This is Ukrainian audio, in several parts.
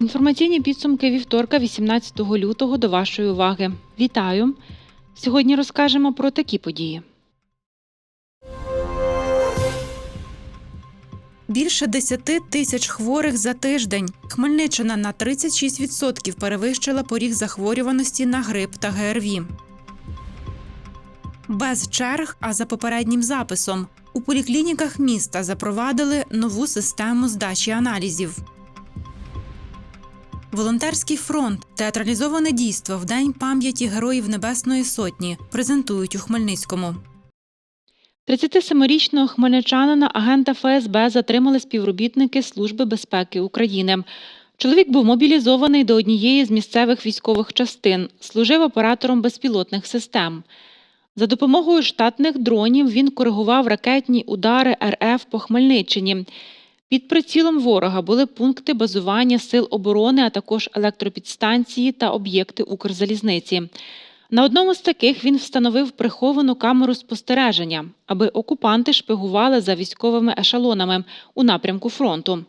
Інформаційні підсумки вівторка, 18 лютого, до вашої уваги. Вітаю! Сьогодні розкажемо про такі події. Більше 10 тисяч хворих за тиждень. Хмельниччина на 36% перевищила поріг захворюваності на грип та ГРВІ. Без черг, а за попереднім записом. У поліклініках міста запровадили нову систему здачі аналізів. Волонтерський фронт театралізоване дійство в День пам'яті Героїв Небесної Сотні презентують у Хмельницькому. 37-річного хмельничанина агента ФСБ затримали співробітники Служби безпеки України. Чоловік був мобілізований до однієї з місцевих військових частин, служив оператором безпілотних систем. За допомогою штатних дронів він коригував ракетні удари РФ по Хмельниччині. Під прицілом ворога були пункти базування сил оборони, а також електропідстанції та об'єкти Укрзалізниці. На одному з таких він встановив приховану камеру спостереження, аби окупанти шпигували за військовими ешелонами у напрямку фронту.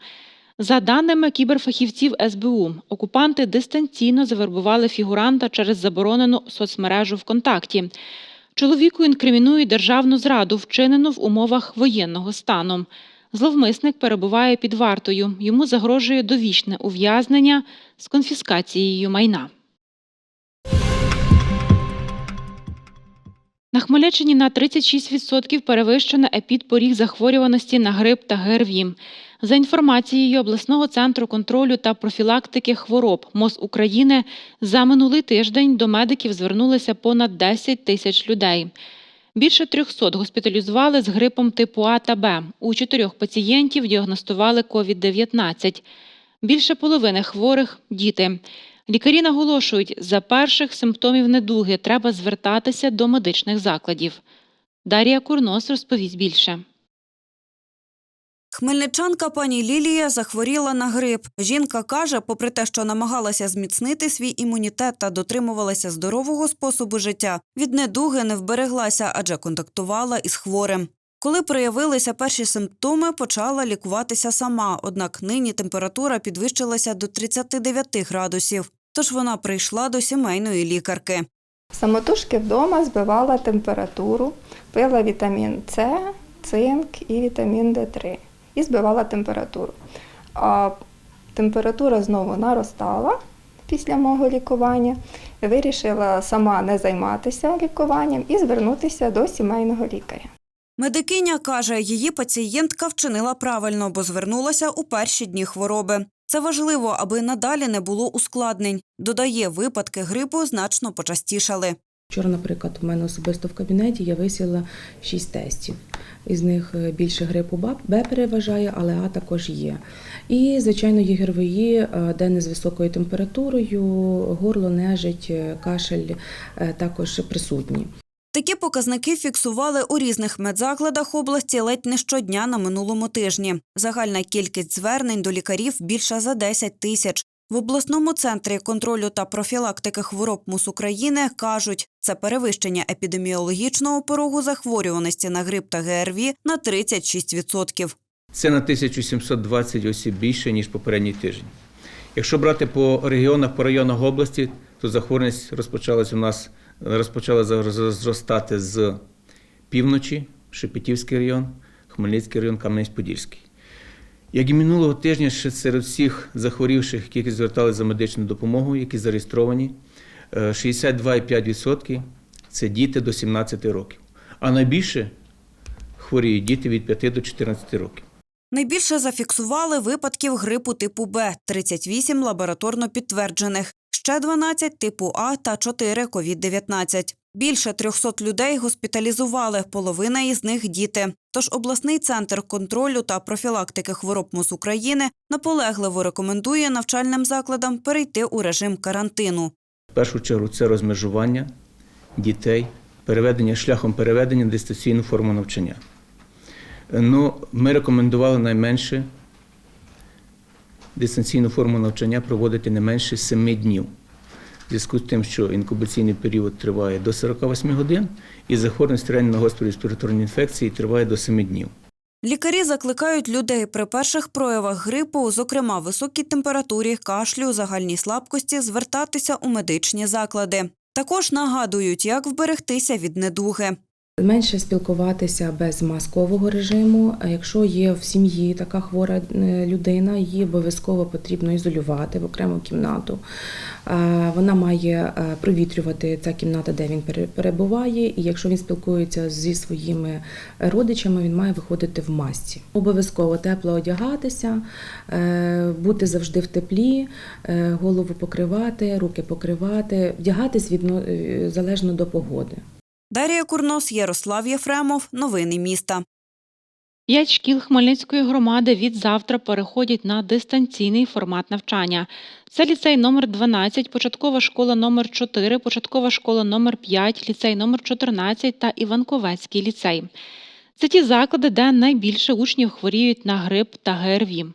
За даними кіберфахівців СБУ, окупанти дистанційно завербували фігуранта через заборонену соцмережу ВКонтакті. Чоловіку інкримінують державну зраду, вчинену в умовах воєнного стану. Зловмисник перебуває під вартою. Йому загрожує довічне ув'язнення з конфіскацією майна. Хмельниччині на 36% перевищено епідпоріг захворюваності на грип та ГРВІ. За інформацією обласного центру контролю та профілактики хвороб МОЗ України, за минулий тиждень до медиків звернулися понад 10 тисяч людей. Більше 300 госпіталізували з грипом типу А та Б. У чотирьох пацієнтів діагностували COVID-19. Більше половини хворих діти. Лікарі наголошують, за перших симптомів недуги треба звертатися до медичних закладів. Дар'я Курнос розповість більше. Хмельничанка пані Лілія захворіла на грип. Жінка каже, попри те, що намагалася зміцнити свій імунітет та дотримувалася здорового способу життя, від недуги не вбереглася, адже контактувала із хворим. Коли проявилися перші симптоми, почала лікуватися сама, однак нині температура підвищилася до 39 градусів. Тож вона прийшла до сімейної лікарки. Самотужки вдома збивала температуру, пила вітамін С, цинк і вітамін Д3 і збивала температуру. А температура знову наростала після мого лікування. Вирішила сама не займатися лікуванням і звернутися до сімейного лікаря. Медикиня каже, її пацієнтка вчинила правильно, бо звернулася у перші дні хвороби. Це важливо, аби надалі не було ускладнень. Додає, випадки грипу значно почастішали. Вчора, наприклад, у мене особисто в кабінеті я висіла 6 тестів. Із них е, більше грипу Б- переважає, але А також є. І, звичайно, є ГРВІ, е, денне з високою температурою, горло, нежить, е, кашель також присутні. Такі показники фіксували у різних медзакладах області ледь не щодня на минулому тижні. Загальна кількість звернень до лікарів більша за 10 тисяч. В обласному центрі контролю та профілактики хвороб МУС України кажуть, це перевищення епідеміологічного порогу захворюваності на грип та ГРВІ на 36%. Це на 1720 осіб більше, ніж попередній тиждень. Якщо брати по регіонах, по районах області, то захворюваність розпочалась у нас розпочала зростати з півночі, Шепетівський район, Хмельницький район, Кам'янець-Подільський. Як і минулого тижня, ще серед всіх захворівших, які зверталися за медичною допомогою, які зареєстровані, е, 62,5% це діти до 17 років. А найбільше хворіють діти від 5 до 14 років. Найбільше зафіксували випадків грипу типу Б – 38 лабораторно підтверджених, ще 12 типу А та 4 COVID-19. Більше 300 людей госпіталізували, половина із них – діти. Тож обласний центр контролю та профілактики хвороб МОЗ України наполегливо рекомендує навчальним закладам перейти у режим карантину. В першу чергу це розмежування дітей, переведення шляхом переведення дистанційну форму навчання. Ну, ми рекомендували найменше дистанційну форму навчання проводити не менше 7 днів. Зв'язку з тим, що інкубаційний період триває до 48 годин, і захворюваність реально на гострі респіраторні інфекції триває до 7 днів. Лікарі закликають людей при перших проявах грипу, зокрема високій температурі, кашлю, загальній слабкості, звертатися у медичні заклади. Також нагадують, як вберегтися від недуги. Менше спілкуватися без маскового режиму. Якщо є в сім'ї така хвора е, людина, її обов'язково потрібно ізолювати в окрему кімнату. Вона має е, провітрювати ця кімната, де він пере- перебуває, і якщо він спілкується зі своїми родичами, він має виходити в масці. Обов'язково тепло одягатися, е, бути завжди в теплі, голову покривати, руки покривати, вдягатись відно е, залежно до погоди. Дарія Курнос, Ярослав Єфремов. Новини міста. П'ять шкіл Хмельницької громади від завтра переходять на дистанційний формат навчання. Це ліцей номер 12, початкова школа номер 4, початкова школа номер 5, ліцей номер 14 та Іванковецький ліцей. Це ті заклади, де найбільше учнів хворіють на грип та ГРВІ.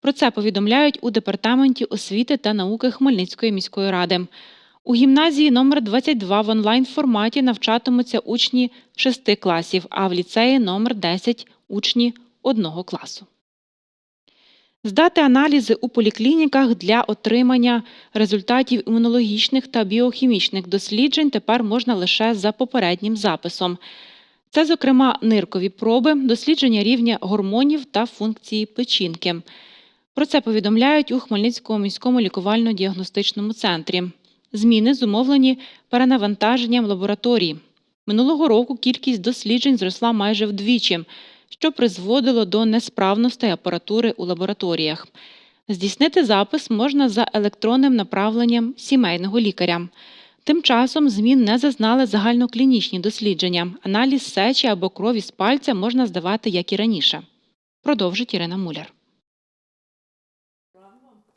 Про це повідомляють у департаменті освіти та науки Хмельницької міської ради. У гімназії номер 22 в онлайн форматі навчатимуться учні 6 класів, а в ліцеї номер 10 учні одного класу. Здати аналізи у поліклініках для отримання результатів імунологічних та біохімічних досліджень тепер можна лише за попереднім записом. Це, зокрема, ниркові проби, дослідження рівня гормонів та функції печінки. Про це повідомляють у Хмельницькому міському лікувально-діагностичному центрі. Зміни зумовлені перенавантаженням лабораторій. Минулого року кількість досліджень зросла майже вдвічі, що призводило до несправностей апаратури у лабораторіях. Здійснити запис можна за електронним направленням сімейного лікаря. Тим часом змін не зазнали загальноклінічні дослідження. Аналіз сечі або крові з пальця можна здавати, як і раніше. Продовжить Ірина Муляр.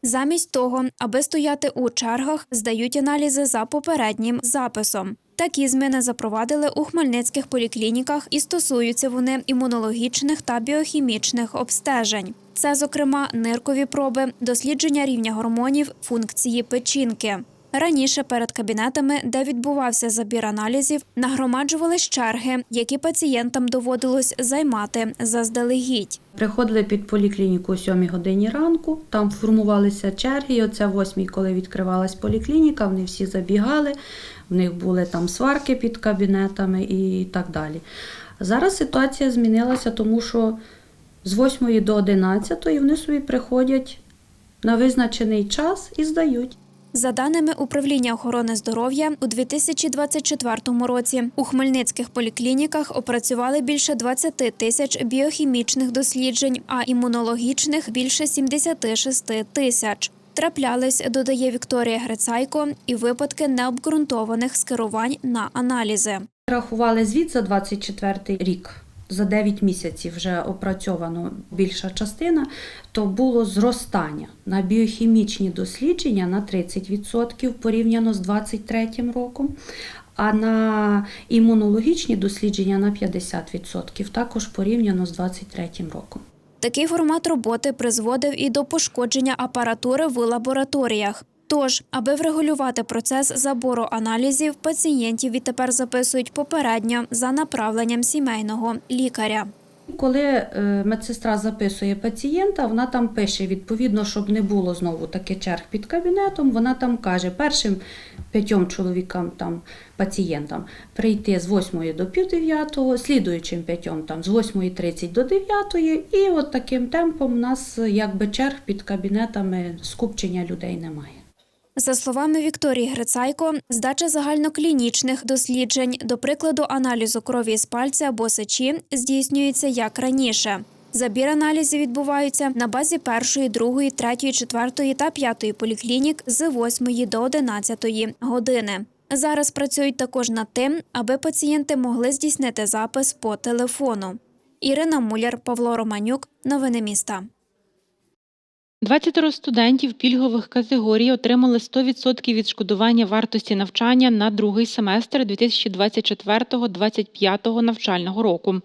Замість того, аби стояти у чергах, здають аналізи за попереднім записом. Такі зміни запровадили у хмельницьких поліклініках і стосуються вони імунологічних та біохімічних обстежень. Це, зокрема, ниркові проби, дослідження рівня гормонів, функції печінки. Раніше перед кабінетами, де відбувався забір аналізів, нагромаджувались черги, які пацієнтам доводилось займати заздалегідь. Приходили під поліклініку о 7 годині ранку, там формувалися черги. І оце в 8, коли відкривалась поліклініка, вони всі забігали, в них були там сварки під кабінетами і так далі. Зараз ситуація змінилася, тому що з 8 до 11 вони собі приходять на визначений час і здають. За даними управління охорони здоров'я, у 2024 році у хмельницьких поліклініках опрацювали більше 20 тисяч біохімічних досліджень, а імунологічних більше 76 тисяч. Траплялись, додає Вікторія Грицайко, і випадки необґрунтованих скерувань на аналізи. Рахували звіт за 24 рік. За 9 місяців вже опрацьовано більша частина, то було зростання на біохімічні дослідження на 30% порівняно з 23 роком, а на імунологічні дослідження на 50% також порівняно з 23 роком. Такий формат роботи призводив і до пошкодження апаратури в лабораторіях. Тож, аби врегулювати процес забору аналізів, пацієнтів відтепер записують попередньо за направленням сімейного лікаря. Коли е, медсестра записує пацієнта, вона там пише відповідно, щоб не було знову таке черг під кабінетом. Вона там каже першим п'ятьом чоловікам там пацієнтам прийти з 8 до пів дев'ятого, слідуючим п'ятьом там з 8.30 до 9, і от таким темпом у нас якби черг під кабінетами скупчення людей немає. За словами Вікторії Грицайко, здача загальноклінічних досліджень, до прикладу, аналізу крові з пальця або сечі, здійснюється як раніше. Забір аналізів відбуваються на базі першої, другої, третьої, четвертої та п'ятої поліклінік з 8 до 11 години. Зараз працюють також над тим, аби пацієнти могли здійснити запис по телефону. Ірина Муляр, Павло Романюк. Новини міста. 20 студентів пільгових категорій отримали 100% відшкодування вартості навчання на другий семестр 2024-2025 навчального року.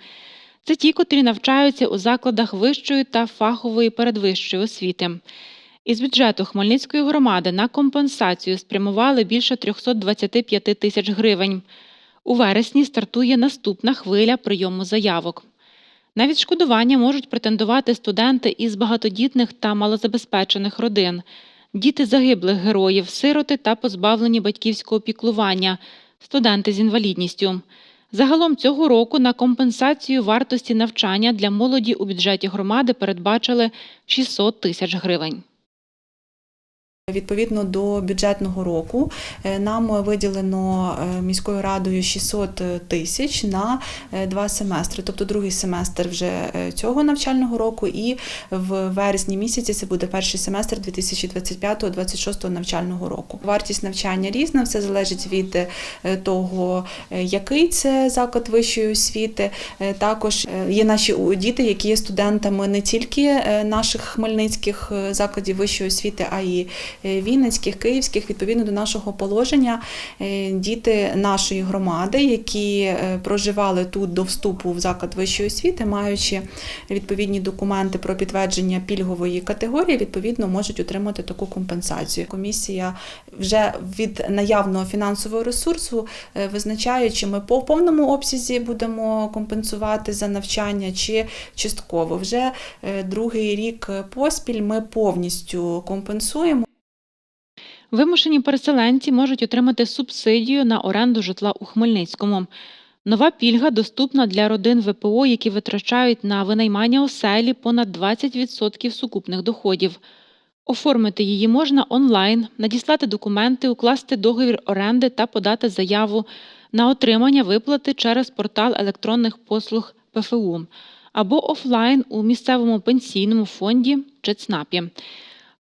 Це ті, котрі навчаються у закладах вищої та фахової передвищої освіти. Із бюджету Хмельницької громади на компенсацію спрямували більше 325 тисяч гривень. У вересні стартує наступна хвиля прийому заявок. На відшкодування можуть претендувати студенти із багатодітних та малозабезпечених родин, діти загиблих героїв, сироти та позбавлені батьківського піклування, студенти з інвалідністю. Загалом цього року на компенсацію вартості навчання для молоді у бюджеті громади передбачили 600 тисяч гривень. Відповідно до бюджетного року е, нам виділено е, міською радою 600 тисяч на е, два семестри, тобто другий семестр вже е, цього навчального року, і в вересні місяці це буде перший семестр 2025-2026 навчального року. Вартість навчання різна, все залежить від е, того, е, який це заклад вищої освіти. Е, Також е, є наші діти, які є студентами не тільки е, наших хмельницьких е, закладів вищої освіти, а й е, Вінницьких, Київських, відповідно до нашого положення, е, діти нашої громади, які е, проживали тут до вступу в заклад вищої освіти, маючи відповідні документи про підтвердження пільгової категорії, відповідно можуть отримати таку компенсацію. Комісія вже від наявного фінансового ресурсу е, визначає, чи ми по повному обсязі будемо компенсувати за навчання, чи частково. Вже е, другий рік поспіль ми повністю компенсуємо. Вимушені переселенці можуть отримати субсидію на оренду житла у Хмельницькому. Нова пільга доступна для родин ВПО, які витрачають на винаймання оселі понад 20% сукупних доходів. Оформити її можна онлайн, надіслати документи, укласти договір оренди та подати заяву на отримання виплати через портал електронних послуг ПФУ або офлайн у місцевому пенсійному фонді чи ЦНАПі.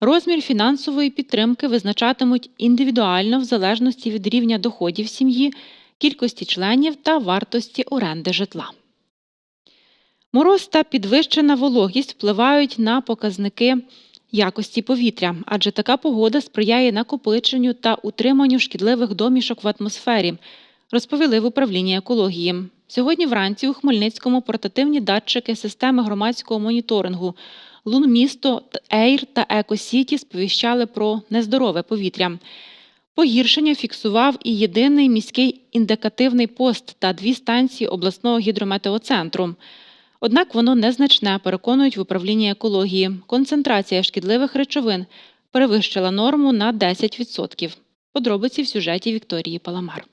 Розмір фінансової підтримки визначатимуть індивідуально в залежності від рівня доходів сім'ї, кількості членів та вартості оренди житла. Мороз та підвищена вологість впливають на показники якості повітря, адже така погода сприяє накопиченню та утриманню шкідливих домішок в атмосфері, розповіли в управлінні екології. Сьогодні вранці у Хмельницькому портативні датчики системи громадського моніторингу Лунмісто, Ейр та Екосіті сповіщали про нездорове повітря. Погіршення фіксував і єдиний міський індикативний пост та дві станції обласного гідрометеоцентру. Однак воно незначне, переконують в управлінні екології. Концентрація шкідливих речовин перевищила норму на 10%. Подробиці в сюжеті Вікторії Паламар.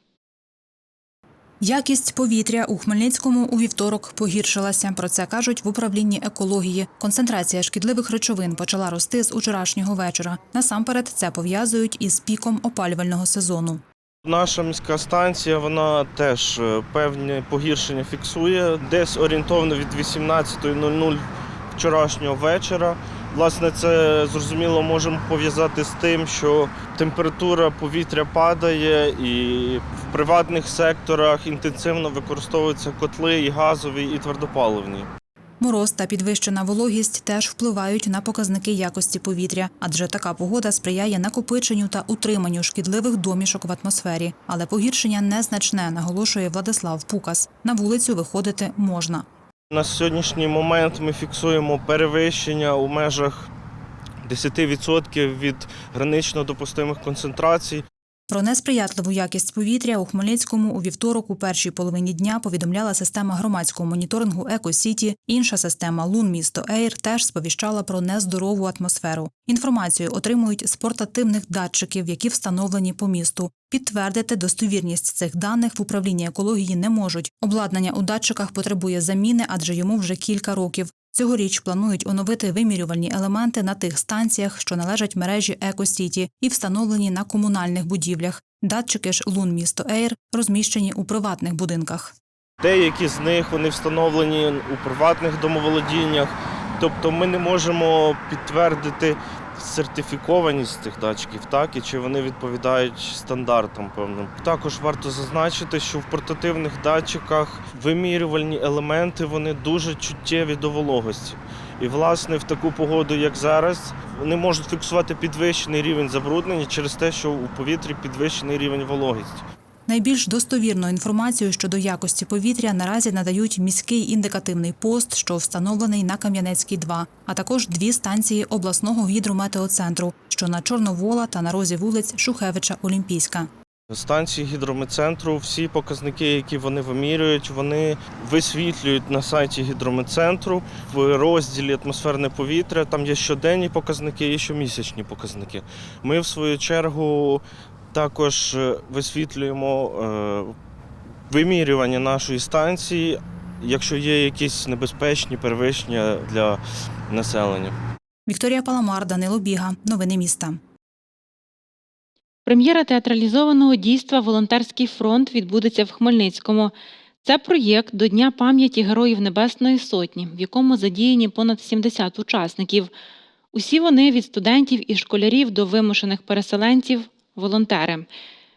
Якість повітря у Хмельницькому у вівторок погіршилася. Про це кажуть в управлінні екології. Концентрація шкідливих речовин почала рости з учорашнього вечора. Насамперед це пов'язують із піком опалювального сезону. Наша міська станція вона теж е, певні погіршення фіксує. Десь орієнтовно від 18.00 вчорашнього вечора. Власне, це зрозуміло можемо пов'язати з тим, що температура повітря падає, і в приватних секторах інтенсивно використовуються котли і газові, і твердопаливні. Мороз та підвищена вологість теж впливають на показники якості повітря, адже така погода сприяє накопиченню та утриманню шкідливих домішок в атмосфері. Але погіршення незначне, наголошує Владислав Пукас. На вулицю виходити можна. На сьогоднішній момент ми фіксуємо перевищення у межах 10% від гранично допустимих концентрацій. Про несприятливу якість повітря у Хмельницькому у вівторок у першій половині дня повідомляла система громадського моніторингу «Екосіті». Інша система «Лун місто Ейр» теж сповіщала про нездорову атмосферу. Інформацію отримують з портативних датчиків, які встановлені по місту. Підтвердити достовірність цих даних в управлінні екології не можуть. Обладнання у датчиках потребує заміни, адже йому вже кілька років. Цьогоріч планують оновити вимірювальні елементи на тих станціях, що належать мережі «Екосіті» і встановлені на комунальних будівлях. Датчики ж «Лун місто Ейр» розміщені у приватних будинках. Деякі з них вони встановлені у приватних домоволодіннях. Тобто ми не можемо підтвердити сертифікованість цих датчиків, так і чи вони відповідають стандартам певним. Також варто зазначити, що в портативних датчиках вимірювальні елементи вони дуже чуттєві до вологості. І, власне, в таку погоду, як зараз, вони можуть фіксувати підвищений рівень забруднення через те, що у повітрі підвищений рівень вологості. Найбільш достовірну інформацію щодо якості повітря наразі надають міський індикативний пост, що встановлений на Кам'янецькій 2, а також дві станції обласного гідрометеоцентру, що на Чорновола та на розі вулиць Шухевича Олімпійська. Станції гідрометцентру, всі показники, які вони вимірюють, вони висвітлюють на сайті гідрометцентру в розділі атмосферне повітря. Там є щоденні показники, є щомісячні показники. Ми, в свою чергу, також е, висвітлюємо е, вимірювання нашої станції, якщо є якісь небезпечні перевищення для населення. Вікторія Паламар, Данило Біга. Новини міста. Прем'єра театралізованого дійства Волонтерський фронт відбудеться в Хмельницькому. Це проєкт до Дня пам'яті Героїв Небесної Сотні, в якому задіяні понад 70 учасників. Усі вони від студентів і школярів до вимушених переселенців волонтери.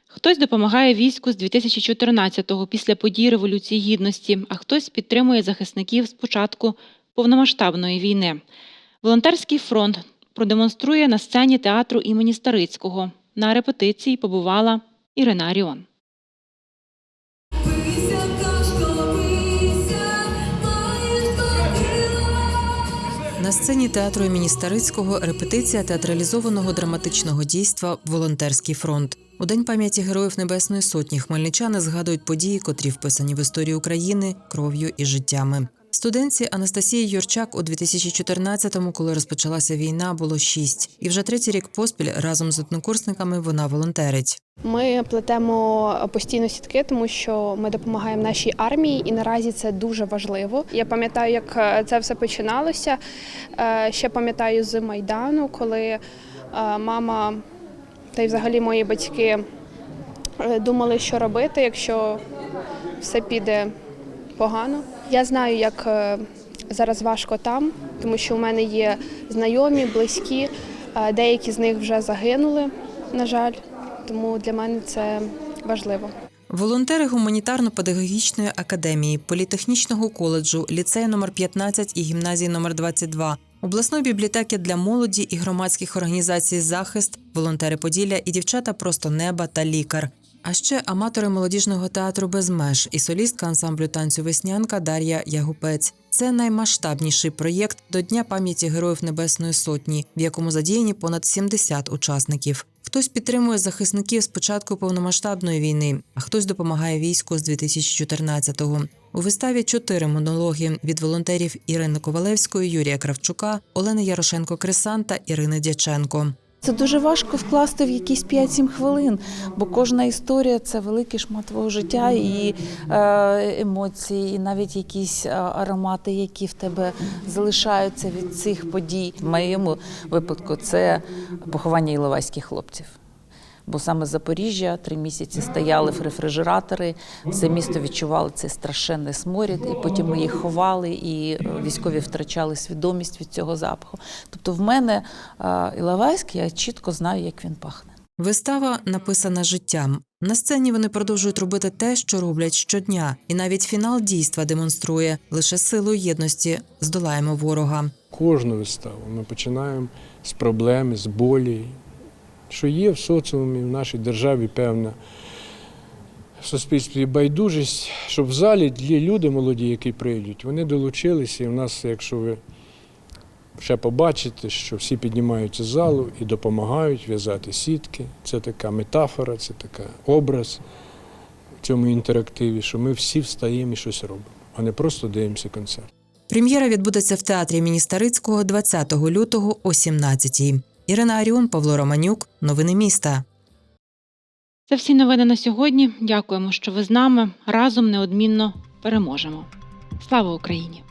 Хтось допомагає війську з 2014-го після подій Революції Гідності, а хтось підтримує захисників з початку повномасштабної війни. Волонтерський фронт продемонструє на сцені театру імені Старицького. На репетиції побувала Ірина Аріон. На сцені театру імені Старицького репетиція театралізованого драматичного дійства Волонтерський фронт. У день пам'яті Героїв Небесної Сотні хмельничани згадують події, котрі вписані в історію України кров'ю і життями. Студентці Анастасії Юрчак у 2014-му, коли розпочалася війна, було шість, і вже третій рік поспіль разом з однокурсниками вона волонтерить. Ми плетемо постійно сітки, тому що ми допомагаємо нашій армії, і наразі це дуже важливо. Я пам'ятаю, як е, це все починалося. Е, Ще пам'ятаю з майдану, коли е, мама та й взагалі мої батьки думали, що робити, якщо все піде погано. Я знаю, як е, зараз важко там, тому що у мене є знайомі, близькі, е, деякі з них вже загинули, на жаль. Тому для мене це важливо. Волонтери гуманітарно-педагогічної академії, політехнічного коледжу, ліцею номер 15 і гімназії номер 22, обласної бібліотеки для молоді і громадських організацій Захист, волонтери Поділля і дівчата просто неба та лікар. А ще аматори молодіжного театру без меж і солістка ансамблю танцю Веснянка Дар'я Ягупець. Це наймасштабніший проєкт до Дня пам'яті Героїв Небесної Сотні, в якому задіяні понад 70 учасників. Хтось підтримує захисників з початку повномасштабної війни, а хтось допомагає війську з 2014-го. У виставі чотири монологи від волонтерів Ірини Ковалевської, Юрія Кравчука, Олени Ярошенко-Кресан та Ірини Дяченко. Це дуже важко вкласти в якісь 5-7 хвилин, бо кожна історія це великий шмат твого життя і е, емоції, і навіть якісь е, аромати, які в тебе залишаються від цих подій. В моєму випадку це поховання іловайських хлопців. Бо саме Запоріжжя три місяці стояли в рефрижератори, все місто відчувало цей страшенний сморід, і потім ми їх ховали, і е, військові втрачали свідомість від цього запаху. Тобто, в мене е, Іловайськ, я чітко знаю, як він пахне. Вистава написана життям. На сцені вони продовжують робити те, що роблять щодня, і навіть фінал дійства демонструє лише силу єдності здолаємо ворога. Кожну виставу ми починаємо з проблеми, з болі, що є в соціумі, в нашій державі певна в суспільстві байдужість, щоб в залі люди молоді, які прийдуть, вони долучилися. І в нас, якщо ви ще побачите, що всі піднімаються з залу і допомагають в'язати сітки. Це така метафора, це така образ в цьому інтерактиві, що ми всі встаємо і щось робимо, а не просто дивимося концерт. Прем'єра відбудеться в театрі імені Старицького 20 лютого о 17-й. Ірина Аріон, Павло Романюк, новини міста. Це всі новини на сьогодні. Дякуємо, що ви з нами. Разом неодмінно переможемо. Слава Україні!